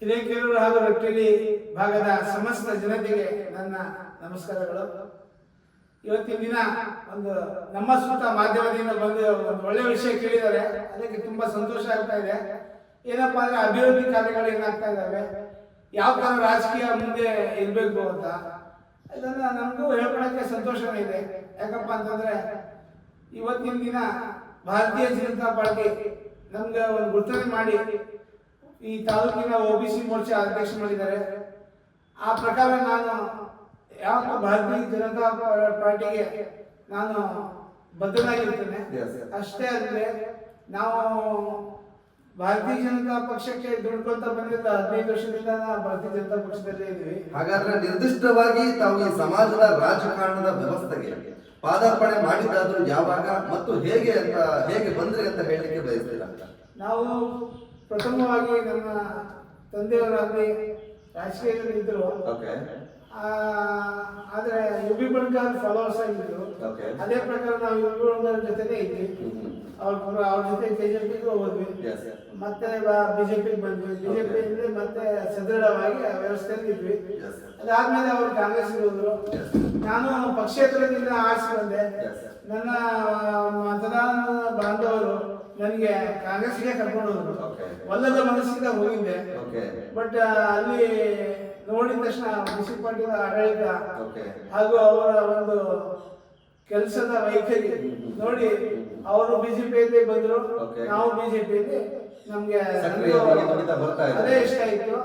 ಹಿರೇಕೆರೂರು ಹಾಗೂ ರೊಟ್ಟೆಲಿ ಭಾಗದ ಸಮಸ್ತ ಜನತೆಗೆ ನನ್ನ ನಮಸ್ಕಾರಗಳು. ಇವತ್ತಿನ ದಿನ ಒಂದು ನಮ್ಮ ಸ್ವಂತ ಮಾಧ್ಯಮದಿಂದ ಬಂದು ಒಂದು ಒಳ್ಳೆ ವಿಷಯ ಕೇಳಿದ್ದಾರೆ. ಅದಕ್ಕೆ ತುಂಬಾ ಸಂತೋಷ ಆಗ್ತಾ ಇದೆ. ಏನಪ್ಪಾ ಅಂದ್ರೆ ಅಭಿವೃದ್ಧಿ ಕಾರ್ಯಗಳು ಏನಾಗ್ತಾ ಇದ್ದಾವೆ? ಯಾವ ತರ ರಾಜಕೀಯ ಮುಂದೆ ಇರಬೇಕು ಅಂತ. ಇದನ್ನ ನಮಗೂ ಹೇಳ್ಕೊಳಕ್ಕೆ ಸಂತೋಷನೇ ಇದೆ. ಯಾಕಪ್ಪ ಅಂತಂದ್ರೆ ಇವತ್ತಿನ ದಿನ ಭಾರತೀಯ ಜನತಾ ಪಾರ್ಟಿ ನಮ್ಗೆ ಒಂದು ಗುರ್ತನೆ ಮಾಡಿ ಈ ತಾಲೂಕಿನ ಒ ಬಿ ಸಿ ಮೋರ್ಚಾ ಅಧ್ಯಕ್ಷ ಮಾಡಿದ್ದಾರೆ ಆ ಪ್ರಕಾರ ನಾನು ಯಾವ ಭಾರತೀಯ ಜನತಾ ಪಾರ್ಟಿಗೆ ನಾನು ಬದ್ಧನಾಗಿರ್ತೇನೆ. ಅಷ್ಟೇ ಅಂದ್ರೆ ನಾವು ಭಾರತೀಯ ಜನತಾ ಪಕ್ಷಕ್ಕೆ ದುಡ್ಕೊಂತ ಬಂದಿದ್ದ ಹದಿನೈದು ವರ್ಷದಿಂದ ಭಾರತೀಯ ಜನತಾ ಪಕ್ಷದಲ್ಲೇ ಇದ್ವಿ ಹಾಗಾದ್ರೆ ನಿರ್ದಿಷ್ಟವಾಗಿ ತಾವು ಈ ಸಮಾಜದ ರಾಜಕಾರಣದ ವ್ಯವಸ್ಥೆಗೆ ಪಾದಾರ್ಪಣೆ ಮಾಡಿದ್ದಾದ್ರೂ ಯಾವಾಗ ಮತ್ತು ಹೇಗೆ ಅಂತ ಹೇಗೆ ಬಂದ್ರಿ ಅಂತ ಹೇಳಲಿಕ್ಕೆ ಬಯಸ್ತೀರಾ? ನಾವು ಪ್ರಥಮವಾಗಿ ನನ್ನ ತಂದೆಯವರಾಗಲಿ ರಾಜಕೀಯದಲ್ಲಿ ಇದ್ರು. ಓಕೆ ಆದ್ರೆ ಯು ಬಿ ಬಣ್ಕಾರ್ ಫಾಲೋವರ್ಸ್ ಆಗಿದ್ರು. ಅದೇ ಪ್ರಕಾರ ನಾವು ಯು ಬಿ ಬಣ್ಕರ್ ಜೊತೆನೇ ಇದ್ವಿ. ಅವ್ರ ಅವ್ರ ಜೊತೆ ಕೆಜೆಪಿಗೂ ಹೋದ್ವಿ. ಮತ್ತೆ ಬಿಜೆಪಿ ಬಂದ್ವಿ. ಬಿಜೆಪಿ ಮತ್ತೆ ಸದೃಢವಾಗಿ ಆ ವ್ಯವಸ್ಥೆಯಲ್ಲಿ ಇದ್ವಿ. ಅದಾದ್ಮೇಲೆ ಅವರು ಕಾಂಗ್ರೆಸ್ ಹೋದ್ರು. ನಾನು ಪಕ್ಷೇತರದಿಂದ ಆರಿಸಿ ಬಂದೆ. ನನ್ನ ನನಗೆ ಕಾಂಗ್ರೆಸ್ಗೆ ಕರ್ಕೊಂಡು ಹೋದ್ರು. ಒಲ್ಲದ ಮನಸ್ಸಿಂದ ಹೋಗಿದ್ದೆ ಬಟ್ ಅಲ್ಲಿ ನೋಡಿದ ತಕ್ಷಣ ಪಾಟೀಲ್ ಆಡಳಿತ. ಹಾಗೂ ಅವರ ಒಂದು ಕೆಲಸದ ವೈಖರಿ ನೋಡಿ ಅವರು ಬಿಜೆಪಿಯಲ್ಲಿ ಬಂದ್ರು. ನಾವು ಬಿಜೆಪಿಯಲ್ಲಿ ನಮ್ಗೆ. ಅದೇ ಇಷ್ಟ ಆಯ್ತು.